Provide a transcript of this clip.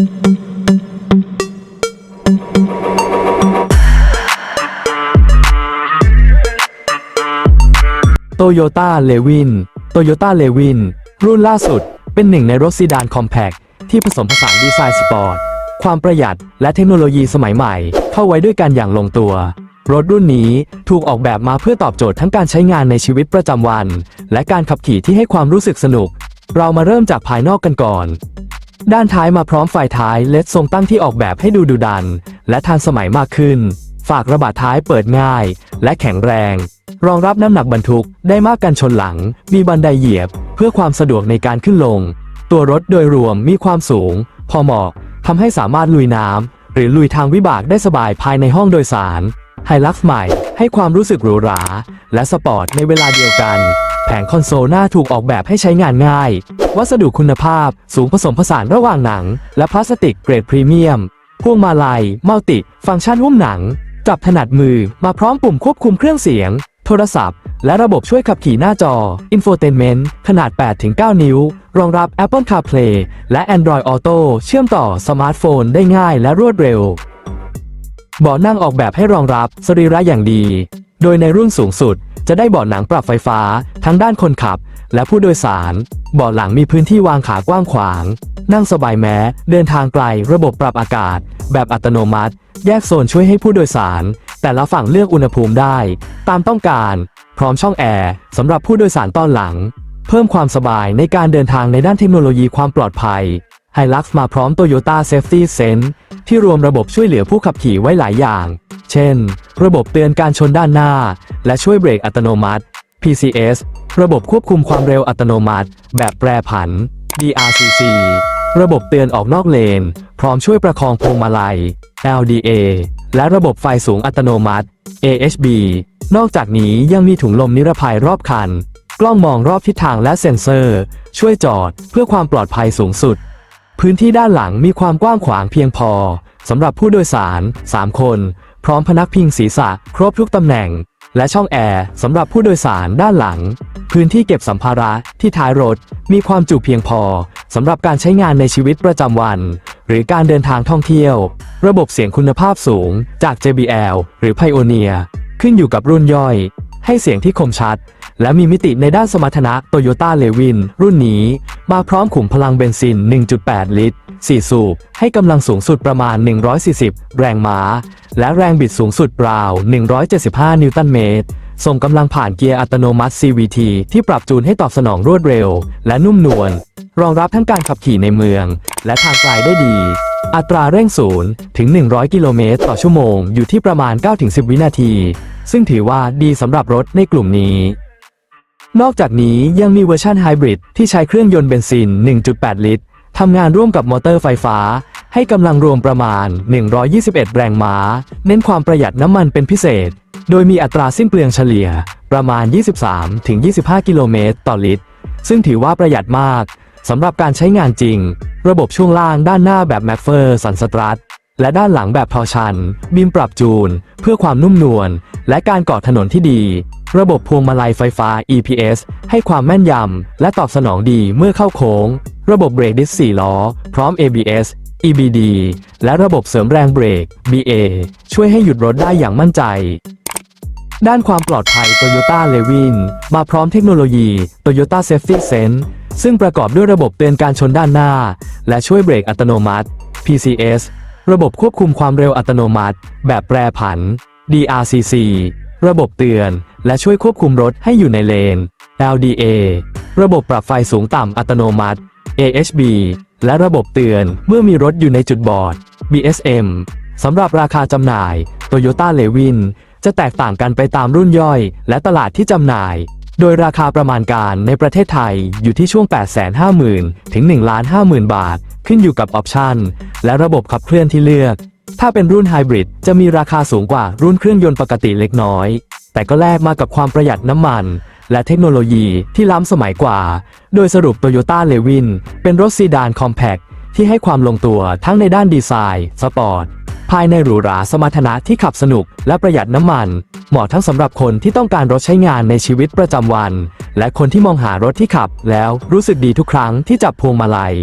โตโยต้าเลวิน โตโยต้าเลวิน รุ่นล่าสุด เป็นหนึ่งในรถซีดานคอมแพคที่ผสมผสานดีไซน์สปอร์ต ความประหยัดและเทคโนโลยีสมัยใหม่ เข้าไว้ด้วยกันอย่างลงตัว รถรุ่นนี้ถูกออกแบบมาเพื่อตอบโจทย์ทั้งการใช้งานในชีวิตประจำวัน และการขับขี่ที่ให้ความรู้สึกสนุก เรามาเริ่มจากภายนอกกันก่อน ด้านท้ายมาพร้อมไฟท้ายเลดทรงตั้งที่ออกแบบให้ดูดุดัน และทันสมัยมากขึ้น ฝากระบาดท้ายเปิดง่าย และแข็งแรง รองรับน้ำหนักบรรทุกได้มากกันชนหลัง มีบันไดเหยียบ เพื่อความสะดวกในการขึ้นลง ตัวรถโดยรวมมีความสูง พอเหมาะทำให้สามารถลุยน้ำหรือลุยทางวิบากได้สบายภายในห้องโดยสารไฮลักซ์ใหม่ให้ความรู้สึกหรูหรา และสปอร์ตในเวลาเดียวกัน ผงคอนโซลหน้าถูกออกแบบให้ใช้งานง่าย วัสดุคุณภาพสูงผสมผสานระหว่างหนัง และพลาสติกเกรดพรีเมียม พวงมาลัย มัลติ ฟังก์ชันหุ้มหนัง จับถนัดมือมาพร้อมปุ่มควบคุมเครื่องเสียง โทรศัพท์ และระบบช่วยขับขี่หน้าจอ Infotainment ขนาด 8-9 นิ้ว รองรับ Apple CarPlay และ Android Auto เชื่อมต่อสมาร์ทโฟนได้ง่ายและรวดเร็วเบาะนั่งออกแบบให้รองรับสรีระอย่างดี โดยในรุ่นสูงสุด จะได้เบาะหนังปรับไฟฟ้า ทั้งด้านคนขับ และผู้โดยสาร เบาะหลังมีพื้นที่วางขากว้างขวาง นั่งสบายแม้ เดินทางไกล ระบบปรับอากาศ แบบอัตโนมัติ แยกโซนช่วยให้ผู้โดยสาร แต่ละฝั่งเลือกอุณหภูมิได้ ตามต้องการ พร้อมช่องแอร์สำหรับผู้โดยสารตอนหลัง เพิ่มความสบายในการเดินทางในด้านเทคโนโลยีความปลอดภัย ไฮลักซ์มาพร้อม Toyota Safety Sense ที่รวมระบบช่วยเหลือผู้ขับขี่ไว้หลายอย่าง เช่น ระบบเตือนการชนด้านหน้า และช่วยเบรกอัตโนมัติ PCS ระบบควบคุมความเร็วอัตโนมัติ แบบแปรผัน DRCC ระบบเตือนออกนอกเลน พร้อมช่วยประคองพวงมาลัย LDA และระบบไฟสูงอัตโนมัติ AHB นอกจากนี้ยังมีถุงลมนิรภัยรอบคัน กล้องมองรอบทิศทางและเซ็นเซอร์ ช่วยจอดเพื่อความปลอดภัยสูงสุด พื้นที่ด้านหลังมีความกว้างขวางเพียงพอสำหรับผู้โดยสาร 3 คน พร้อมพนักพิงศีรษะ ครบทุกตำแหน่ง และช่องแอร์สำหรับผู้โดยสารด้านหลัง พื้นที่เก็บสัมภาระที่ท้ายรถ มีความจุเพียงพอสำหรับการใช้งานในชีวิตประจำวัน หรือการเดินทางท่องเที่ยว ระบบเสียงคุณภาพสูงจาก JBL หรือ Pioneer ขึ้นอยู่กับรุ่นย่อย ให้เสียงที่คมชัด และมีมิติในด้านสมรรถนะ Toyota Levin รุ่นนี้ มาพร้อมขุมพลังเบนซิน 1.8 ลิตร 4 สูบ ให้กำลังสูงสุดประมาณ 140 แรงม้า และแรงบิดสูงสุดราว 175 นิวตันเมตร ส่งกำลังผ่านเกียร์อัตโนมัติ CVT ที่ปรับจูนให้ตอบสนองรวดเร็ว และนุ่มนวล รองรับทั้งการขับขี่ในเมือง และทางไกลได้ดี อัตราเร่งศูนย์ถึง 100 กิโลเมตรต่อชั่วโมงอยู่ที่ประมาณ 9-10 วินาที ซึ่งถือว่าดีสำหรับรถในกลุ่มนี้ นอกจากนี้ยังมีเวอร์ชันไฮบริดที่ใช้เครื่องยนต์เบนซิน 1.8 ลิตรทำงานร่วมกับมอเตอร์ไฟฟ้า ให้กำลังรวมประมาณ 121 แรงม้า เน้นความประหยัดน้ำมันเป็นพิเศษ โดยมีอัตราสิ้นเปลืองเฉลี่ยประมาณ 23-25 กิโลเมตรต่อลิตร ซึ่งถือว่าประหยัดมากสำหรับการใช้งานจริง ระบบช่วงล่างด้านหน้าแบบแมฟเฟอร์สันสตรัท และด้านหลังแบบพอชัน บีมปรับจูน เพื่อความนุ่มนวล และการเกาะถนนที่ดี ระบบพวงมาลัยไฟฟ้า EPS ให้ความแม่นยำ และตอบสนองดีเมื่อเข้าโค้ง ระบบเบรกดิส4ล้อ พร้อม ABS EBD และระบบเสริมแรงเบรก BA ช่วยให้หยุดรถได้อย่างมั่นใจ ด้านความปลอดภัย Toyota Levin มาพร้อมเทคโนโลยี Toyota Safety Sense ซึ่งประกอบด้วยระบบเตือนการชนด้านหน้า และช่วยเบรกอัตโนมัติ PCS ระบบควบคุมความเร็วอัตโนมัติ แบบแปรผัน DRCC ระบบเตือน และช่วยควบคุมรถให้อยู่ในเลน LDA ระบบปรับไฟสูงต่ำอัตโนมัติ AHB และระบบเตือนเมื่อมีรถอยู่ในจุดบอด BSM สำหรับราคาจำหน่าย Toyota Levin จะแตกต่างกันไปตามรุ่นย่อย และตลาดที่จำหน่าย โดยราคาประมาณการในประเทศไทยอยู่ที่ช่วง 850,000 ถึง 1,50,000 บาท ขึ้นอยู่กับออปชันและระบบขับเคลื่อนที่เลือก ถ้าเป็นรุ่นไฮบริดจะมีราคาสูงกว่ารุ่นเครื่องยนต์ปกติเล็กน้อย แต่ก็แลกมากับความประหยัดน้ำมัน และเทคโนโลยีที่ล้ำสมัยกว่า โดยสรุป Toyota Levin เป็นรถซีดานคอมแพคที่ให้ความลงตัวทั้งในด้านดีไซน์สปอร์ตภายในหรูหราสมรรถนะที่ขับสนุกและประหยัดน้ำมัน เหมาะทั้งสำหรับคนที่ต้องการรถใช้งานในชีวิตประจำวัน และคนที่มองหารถที่ขับแล้วรู้สึกดีทุกครั้งที่จับพวงมาลัย